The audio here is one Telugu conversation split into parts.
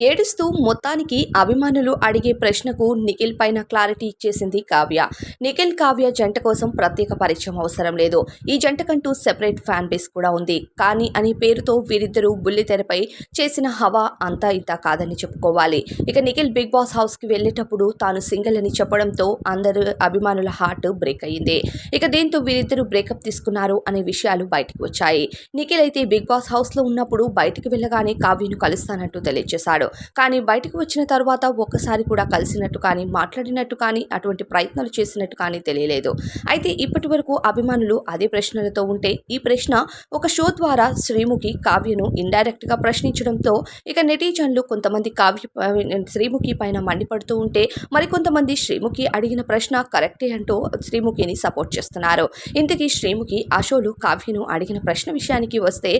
ఏడుస్తూ మొత్తానికి అభిమానులు అడిగే ప్రశ్నకు నిఖిల్ పైన క్లారిటీ ఇచ్చేసింది కావ్య. నిఖిల్ కావ్య జంట కోసం ప్రత్యేక పరిచయం అవసరం లేదు. ఈ జంటకంటూ సెపరేట్ ఫ్యాన్ బేస్ కూడా ఉంది. కానీ అనే పేరుతో వీరిద్దరూ బుల్లితెరపై చేసిన హవా అంతా ఇంత కాదని చెప్పుకోవాలి. ఇక నిఖిల్ బిగ్ బాస్ హౌస్కి వెళ్ళేటప్పుడు తాను సింగిల్ అని చెప్పడంతో అందరు అభిమానుల హార్ట్ బ్రేక్ అయ్యింది. ఇక దీంతో వీరిద్దరూ బ్రేకప్ తీసుకున్నారు అనే విషయాలు బయటకు వచ్చాయి. నిఖిల్ అయితే బిగ్ బాస్ హౌస్లో ఉన్నప్పుడు బయటికి వెళ్ళగానే కావ్యను కలుస్తానంటూ తెలియజేశాడు. కానీ బయటకు వచ్చిన తర్వాత ఒక్కసారి కూడా కలిసినట్టు కానీ మాట్లాడినట్టు కానీ అటువంటి ప్రయత్నాలు చేసినట్టు కానీ తెలియలేదు. అయితే ఇప్పటి వరకు అభిమానులు అదే ప్రశ్నలతో ఉంటే ఈ ప్రశ్న ఒక షో ద్వారా శ్రీముఖి కావ్యను ఇండైరెక్ట్గా ప్రశ్నించడంతో ఇక నెటిజన్లు కొంతమంది కావ్య శ్రీముఖి పైన మండిపడుతూ ఉంటే మరికొంతమంది శ్రీముఖి అడిగిన ప్రశ్న కరెక్టే అంటూ శ్రీముఖిని సపోర్ట్ చేస్తున్నారు. ఇంతకీ శ్రీముఖి ఆ షోలు కావ్యను అడిగిన ప్రశ్న విషయానికి వస్తే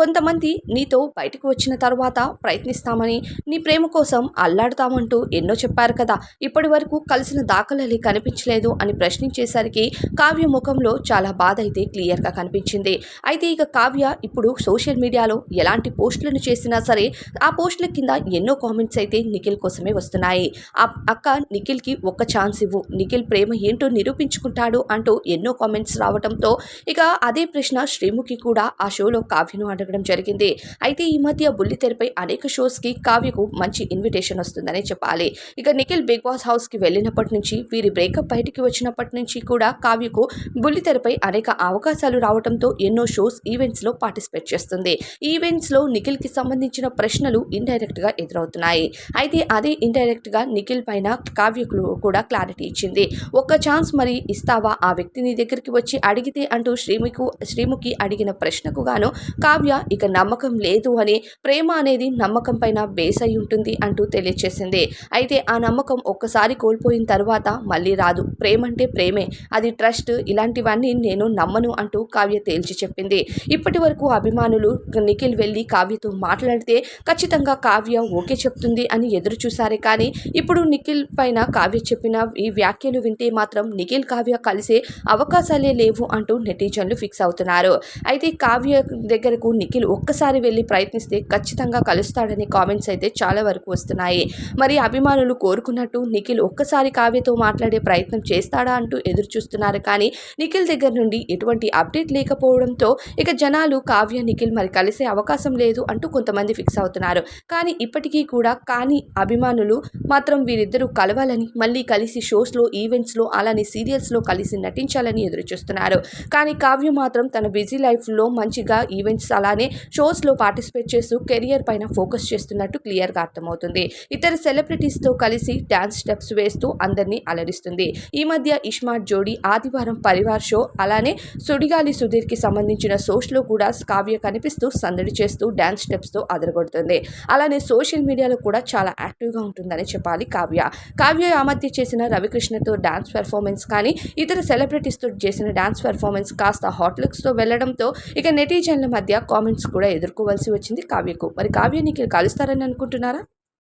కొంతమంది నీతో బయటకు వచ్చిన తర్వాత ప్రయత్నిస్తామని నీ ప్రేమ కోసం అల్లాడుతామంటూ ఎన్నో చెప్పారు కదా. ఇప్పటి వరకు కలిసిన దాఖలలి కనిపించలేదు అని ప్రశ్నించేసరికి కావ్య ముఖంలో చాలా బాధ అయితే క్లియర్గా కనిపించింది. అయితే ఇక కావ్య ఇప్పుడు సోషల్ మీడియాలో ఎలాంటి పోస్టులను చేసినా సరే ఆ పోస్టుల కింద ఎన్నో కామెంట్స్ అయితే నిఖిల్ కోసమే వస్తున్నాయి. ఆ అక్క నిఖిల్కి ఒక్క ఛాన్స్ ఇవ్వు. నిఖిల్ ప్రేమ ఏంటో నిరూపించుకుంటాడు అంటూ ఎన్నో కామెంట్స్ రావడంతో ఇక అదే ప్రశ్న శ్రీముఖి కూడా ఆ షోలో కావ్యను అడగడం జరిగింది. అయితే ఈ మధ్య బుల్లితెరపై అనేక షోస్కి కావ్యకు మంచి ఇన్విటేషన్ వస్తుందని చెప్పాలి. ఇక నిఖిల్ బిగ్ బాస్ హౌస్కి వెళ్ళినప్పటి నుంచి వీరి బ్రేకప్ బయటికి వచ్చినప్పటి నుంచి కూడా కావ్యకు బుల్లితెరపై అనేక అవకాశాలు రావడంతో ఎన్నో షోస్ ఈవెంట్స్లో పార్టిసిపేట్ చేస్తుంది. ఈవెంట్స్లో నిఖిల్కి సంబంధించిన ప్రశ్నలు ఇండైరెక్ట్గా ఎదురవుతున్నాయి. అయితే అదే ఇండైరెక్ట్గా నిఖిల్ పైన కావ్యకు కూడా క్లారిటీ ఇచ్చింది. ఒక్క ఛాన్స్ మరి ఇస్తావా? ఆ వ్యక్తి నీ దగ్గరికి వచ్చి అడిగితే అంటూ శ్రీముఖి శ్రీముఖి అడిగిన ప్రశ్నకు గాను కావ్య ఇక నమ్మకం లేదు అని ప్రేమ అనేది నమ్మకం పైన బేస్ అయి ఉంటుంది అంటూ తెలియచేసింది. అయితే ఆ నమ్మకం ఒక్కసారి కోల్పోయిన తర్వాత మళ్ళీ రాదు. ప్రేమ అంటే ప్రేమే. అది ట్రస్ట్. ఇలాంటివన్నీ నేను నమ్మను అంటూ కావ్య తేల్చి చెప్పింది. ఇప్పటి వరకు అభిమానులు నిఖిల్ వెళ్ళి కావ్యతో మాట్లాడితే ఖచ్చితంగా కావ్య ఓకే చెప్తుంది అని ఎదురు చూసారే కానీ ఇప్పుడు నిఖిల్ పైన కావ్య చెప్పిన ఈ వ్యాఖ్యలు వింటే మాత్రం నిఖిల్ కావ్య కలిసే అవకాశాలే లేవు అంటూ నెటిజన్లు ఫిక్స్ అవుతున్నారు. అయితే కావ్య దగ్గరకు నిఖిల్ ఒక్కసారి వెళ్ళి ప్రయత్నిస్తే ఖచ్చితంగా కలుస్తాడని కామెంట్స్ అయితే చాలా వరకు వస్తున్నాయి. మరి అభిమానులు కోరుకున్నట్టు నిఖిల్ ఒక్కసారి కావ్యతో మాట్లాడే ప్రయత్నం చేస్తాడా అంటూ ఎదురు చూస్తున్నారు కానీ నిఖిల్ దగ్గర నుండి ఎటువంటి అప్డేట్ లేకపోవడంతో ఇక జనాలు కావ్య నిఖిల్ మరి కలిసే అవకాశం లేదు అంటూ కొంతమంది ఫిక్స్ అవుతున్నారు. కానీ ఇప్పటికీ కూడా కానీ అభిమానులు మాత్రం వీరిద్దరూ కలవాలని మళ్ళీ కలిసి షోస్లో ఈవెంట్స్లో అలానే సీరియల్స్లో కలిసి నటించాలని ఎదురు చూస్తున్నారు కానీ కావ్య మాత్రం తన బిజీ లైఫ్లో మంచిగా ఈవెంట్స్ అలానే షోస్లో పార్టిసిపేట్ చేస్తూ కెరియర్ పైన ఫోకస్ చేస్తున్నట్టు క్లియర్గా అర్థమవుతుంది. ఇతర సెలబ్రిటీస్తో కలిసి డ్యాన్స్ స్టెప్స్ వేస్తూ అందరినీ అలరిస్తుంది. ఈ మధ్య ఇష్మార్ట్ జోడీ ఆదివారం పరివార్ షో అలానే సుడిగాలి సుధీర్కి సంబంధించిన షోస్లో కూడా కావ్య కనిపిస్తూ సందడి చేస్తూ డ్యాన్స్ స్టెప్స్తో అదరగొడుతుంది. అలానే సోషల్ మీడియాలో కూడా చాలా యాక్టివ్గా ఉంటుందని చెప్పాలి కావ్య. కావ్య ఆ మధ్య చేసిన రవికృష్ణతో డ్యాన్స్ పెర్ఫార్మెన్స్ కానీ ఇతర సెలబ్రిటీస్తో చేసిన డ్యాన్స్ పెర్ఫార్మెన్స్ కాస్త హాట్ లుక్స్తో వెళ్ళడంతో ఇక నెటిజన్ల మధ్య కామెంట్స్ కూడా ఎదుర్కోవాల్సి వచ్చింది కావ్యకు. మరి కావ్య నీకు కలుస్తారని అనుకుంటున్నారా?